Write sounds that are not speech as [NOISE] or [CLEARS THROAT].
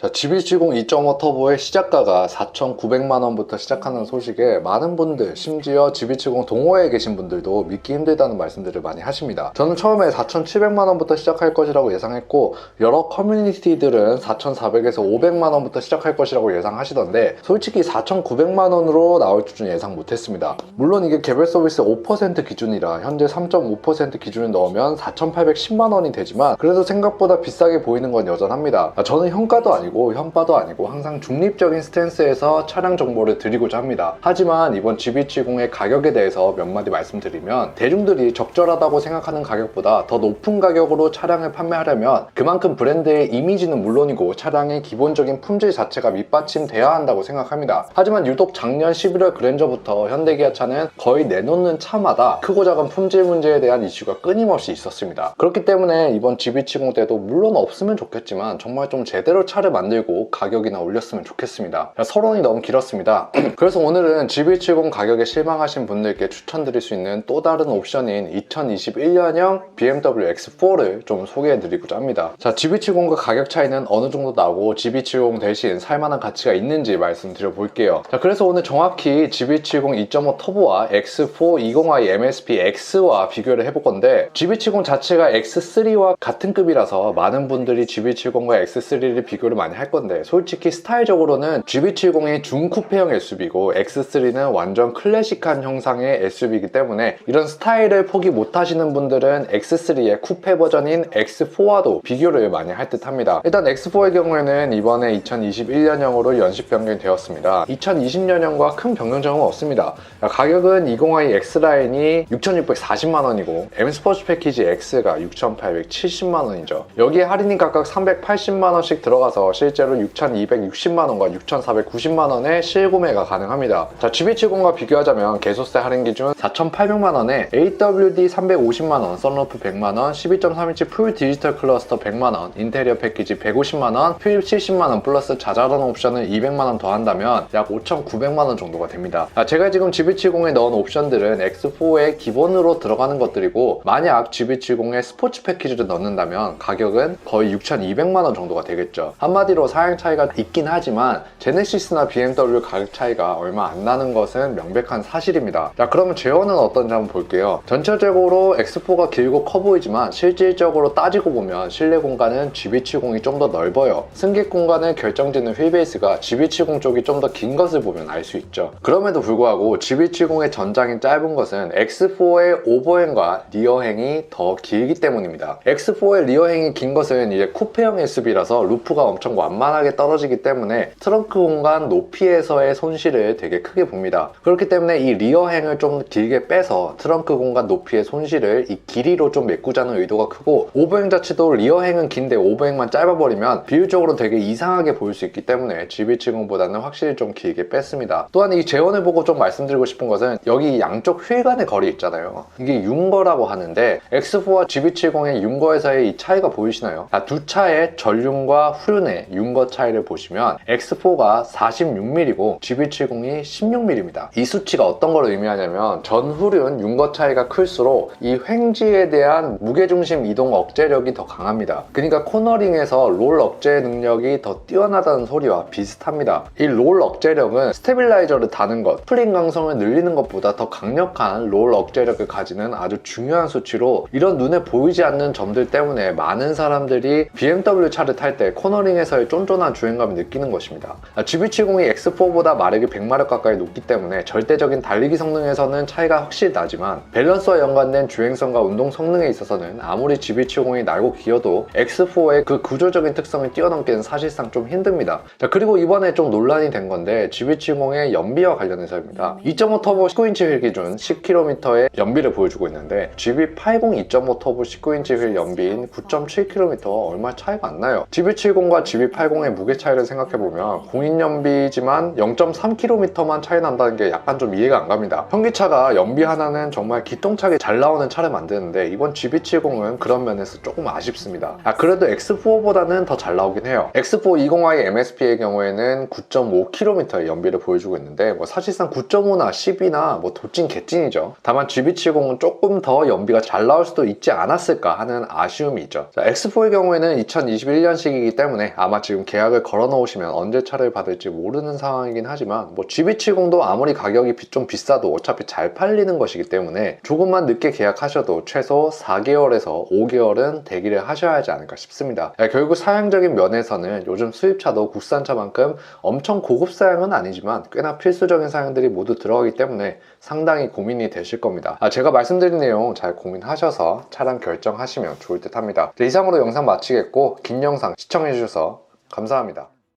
자, GB70 2.5 터보의 시작가가 4,900만원부터 시작하는 소식에 많은 분들, 심지어 GB70 동호회에 계신 분들도 믿기 힘들다는 말씀들을 많이 하십니다. 저는 처음에 4,700만원부터 시작할 것이라고 예상했고, 여러 커뮤니티들은 4,400에서 500만원부터 시작할 것이라고 예상하시던데, 솔직히 4,900만원으로 나올 줄은 예상 못했습니다. 물론 이게 개별 서비스 5% 기준이라 현재 3.5% 기준을 넣으면 4,810만원이 되지만, 그래도 생각보다 비싸게 보이는 건 여전합니다. 아, 저는 현가도 아니고 현바도 아니고 항상 중립적인 스탠스에서 차량 정보를 드리고자 합니다. 하지만 이번 GB70의 가격에 대해서 몇 마디 말씀드리면 대중들이 적절하다고 생각하는 가격보다 더 높은 가격으로 차량을 판매하려면 그만큼 브랜드의 이미지는 물론이고 차량의 기본적인 품질 자체가 밑받침돼야 한다고 생각합니다. 하지만 유독 작년 11월 그랜저부터 현대기아차는 거의 내놓는 차마다 크고 작은 품질 문제에 대한 이슈가 끊임없이 있었습니다. 그렇기 때문에 이번 GB70 때도 물론 없으면 좋겠지만 정말 좀 제대로 차를 만들고 가격이나 올렸으면 좋겠습니다. 자, 서론이 너무 길었습니다. [CLEARS THROAT] 그래서 오늘은 GB70 가격에 실망하신 분들께 추천드릴 수 있는 또 다른 옵션인 2021년형 BMW X4를 좀 소개해드리고자 합니다. 자, GB70과 가격 차이는 어느 정도 나고 GB70 대신 살만한 가치가 있는지 말씀드려 볼게요. 자, 그래서 오늘 정확히 GB70 2.5 터보와 X4 20i MSP X와 비교를 해볼 건데 GB70 자체가 X3와 같은 급이라서 많은 분들이 GB70과 X3를 비교를 많이 할 건데 솔직히 스타일적으로는 GB70이 중쿠페형 SUV고 X3는 완전 클래식한 형상의 SUV이기 때문에 이런 스타일을 포기 못 하시는 분들은 X3의 쿠페 버전인 X4와도 비교를 많이 할 듯 합니다. 일단 X4의 경우에는 이번에 2021년형으로 연식 변경이 되었습니다. 2020년형과 큰 변경점은 없습니다. 가격은 20i X라인이 6,640만 원이고 M 스포츠 패키지 X가 6,870만 원이죠. 여기에 할인이 각각 380만 원씩 들어가서 실제로 6,260만 원과 6,490만원의 실구매가 가능합니다. 자, GB70과 비교하자면 개소세 할인 기준 4,800만 원에 AWD 350만원, 썬루프 100만 원, 12.3인치 풀 디지털 클러스터 100만 원, 인테리어 패키지 150만원, 휠 70만 원 플러스 자잘한 옵션을 200만 원 더한다면 약 5,900만 원 정도가 됩니다. 아, 제가 지금 GB70에 넣은 옵션들은 X4에 기본으로 들어가는 것들이고 만약 GB70에 스포츠 패키지를 넣는다면 가격은 거의 6,200만 원 정도가 되겠죠. 한마디 로 사양 차이가 있긴 하지만 제네시스나 BMW 가격 차이가 얼마 안 나는 것은 명백한 사실입니다. 자 그러면 제어는 어떤지 한번 볼게요. 전체적으로 X4가 길고 커 보이지만 실질적으로 따지고 보면 실내 공간은 GB70이 좀 더 넓어요. 승객 공간을 결정짓는 휠베이스가 GB70 쪽이 좀 더 긴 것을 보면 알 수 있죠. 그럼에도 불구하고 GB70의 전장이 짧은 것은 X4의 오버행과 리어행이 더 길기 때문입니다. X4의 리어행이 긴 것은 이제 쿠페형 SUV라서 루프가 엄청 완만하게 떨어지기 때문에 트렁크 공간 높이에서의 손실을 되게 크게 봅니다. 그렇기 때문에 이 리어 행을 좀 길게 빼서 트렁크 공간 높이의 손실을 이 길이로 좀 메꾸자는 의도가 크고 오버행 자체도 리어 행은 긴데 오버행만 짧아버리면 비율적으로 되게 이상하게 보일 수 있기 때문에 GB70보다는 확실히 좀 길게 뺐습니다. 또한 이 재원을 보고 좀 말씀드리고 싶은 것은 여기 양쪽 휠 간의 거리 있잖아요. 이게 윤거라고 하는데 X4와 GB70의 윤거에서의 이 차이가 보이시나요? 아, 두 차의 전륜과 후륜의 윤거 차이를 보시면 X4가 46mm이고 GB70이 16mm입니다. 이 수치가 어떤 걸 의미하냐면 전후륜 윤거 차이가 클수록 이 횡지에 대한 무게중심 이동 억제력이 더 강합니다. 그러니까 코너링에서 롤 억제 능력이 더 뛰어나다는 소리와 비슷합니다. 이 롤 억제력은 스테빌라이저를 다는 것, 플링 강성을 늘리는 것보다 더 강력한 롤 억제력을 가지는 아주 중요한 수치로 이런 눈에 보이지 않는 점들 때문에 많은 사람들이 BMW 차를 탈 때 코너링에서 의 쫀쫀한 주행감을 느끼는 것입니다. GB70이 X4보다 마력이 100마력 가까이 높기 때문에 절대적인 달리기 성능에서는 차이가 확실히 나지만 밸런스와 연관된 주행성과 운동 성능에 있어서는 아무리 GB70이 날고 기어도 X4의 그 구조적인 특성을 뛰어넘기는 사실상 좀 힘듭니다. 자, 그리고 이번에 좀 논란이 된 건데 GB70의 연비와 관련해서입니다. 2.5 터보 19인치 휠 기준 10km의 연비를 보여주고 있는데 GB80 2.5 터보 19인치 휠 연비인 9.7km 얼마 차이가 안 나요. GB70과 GB80의 무게 차이를 생각해보면 공인 연비지만 0.3km만 차이 난다는 게 약간 좀 이해가 안 갑니다. 현기차가 연비 하나는 정말 기똥차게 잘 나오는 차를 만드는데 이번 GB70은 그런 면에서 조금 아쉽습니다. 아, 그래도 X4보다는 더 잘 나오긴 해요. X4 20i MSP의 경우에는 9.5km의 연비를 보여주고 있는데 뭐 사실상 9.5나 10이나 뭐 도찐 개찐이죠. 다만 GB70은 조금 더 연비가 잘 나올 수도 있지 않았을까 하는 아쉬움이 있죠. 자, X4의 경우에는 2021년식이기 때문에 아마 지금 계약을 걸어 놓으시면 언제 차를 받을지 모르는 상황이긴 하지만 뭐 GB70도 아무리 가격이 비- 좀 비싸도 어차피 잘 팔리는 것이기 때문에 조금만 늦게 계약하셔도 최소 4개월에서 5개월은 대기를 하셔야 하지 않을까 싶습니다. 네, 결국 사양적인 면에서는 요즘 수입차도 국산차만큼 엄청 고급 사양은 아니지만 꽤나 필수적인 사양들이 모두 들어가기 때문에 상당히 고민이 되실 겁니다. 아, 제가 말씀드린 내용 잘 고민하셔서 차량 결정하시면 좋을 듯 합니다. 네, 이상으로 영상 마치겠고 긴 영상 시청해주셔서 감사합니다.